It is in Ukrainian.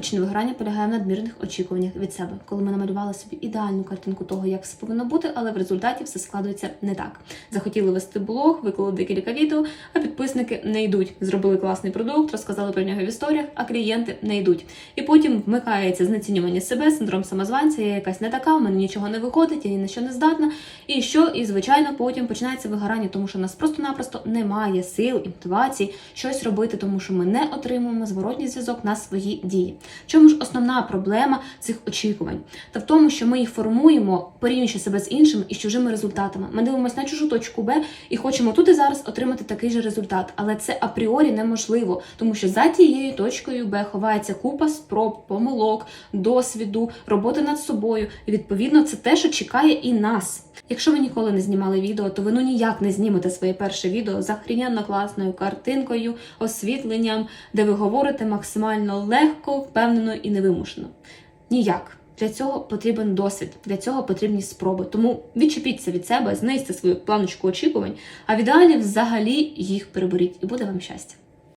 З вигорання полягає в надмірних очікуваннях від себе, коли ми намалювали собі ідеальну картинку того, як все повинно бути, але в результаті все складується не так. Захотіли вести блог, виклали декілька відео, а підписники не йдуть. Зробили класний продукт, розказали про нього в історіях, а клієнти не йдуть. І потім вмикається знецінювання себе, синдром самозванця, я якась не така, в мене нічого не виходить, я ні на що не здатна. І що? І звичайно, потім починається вигорання, тому що в нас просто-напросто немає сил і мотивації щось робити, тому що ми не отримуємо зворотній зв'язок на свої дії. Чому ж основна проблема цих очікувань? Та в тому, що ми їх формуємо, порівнюючи себе з іншими і з чужими результатами. Ми дивимося на чужу точку Б і хочемо тут і зараз отримати такий же результат, але це апріорі неможливо, тому що за тією точкою Б ховається купа спроб, помилок, досвіду, роботи над собою. І відповідно це те, що чекає і нас. Якщо ви ніколи не знімали відео, то ви ну ніяк не знімете своє перше відео з охрененно класною картинкою, освітленням, де ви говорите максимально легко, впевнено і невимушено. Ніяк. Для цього потрібен досвід, для цього потрібні спроби. Тому відчепіться від себе, знизьте свою планочку очікувань, а в ідеалі взагалі їх переберіть, і буде вам щастя.